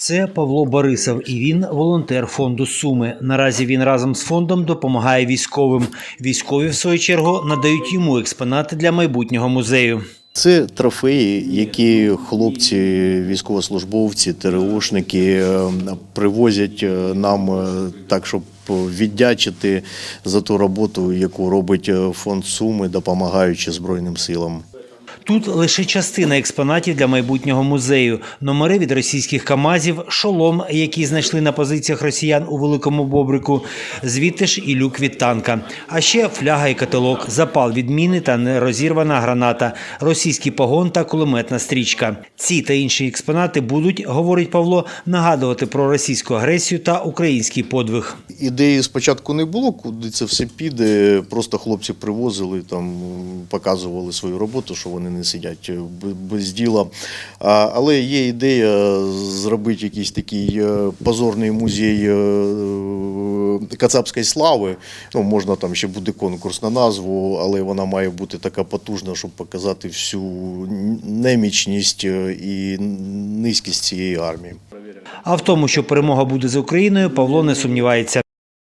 Це Павло Борисов, і він волонтер фонду Суми. Наразі він разом з фондом допомагає військовим. Військові, в свою чергу, надають йому експонати для майбутнього музею. Це трофеї, які хлопці, військовослужбовці, ТРОшники е, привозять е, нам е, так, щоб віддячити за ту роботу, яку робить е, фонд Суми, допомагаючи Збройним силам. Тут лише частина експонатів для майбутнього музею: номери від російських камазів, шолом, який знайшли на позиціях росіян у великому бобрику, звідти ж і люк від танка. А ще фляга і каталог, запал від міни та нерозірвана граната, російський погон та кулеметна стрічка. Ці та інші експонати будуть, говорить Павло, нагадувати про російську агресію та український подвиг. Ідеї спочатку не було, куди це все піде. Просто хлопці привозили, там показували свою роботу, що вони не сидять без діла. Але є ідея зробити якийсь такий е, позорний музей е, кацапської слави. Ну, можна там ще буде конкурс на назву, але вона має бути така потужна, щоб показати всю немічність е, і низькість цієї армії. А в тому, що перемога буде за Україною, Павло не сумнівається.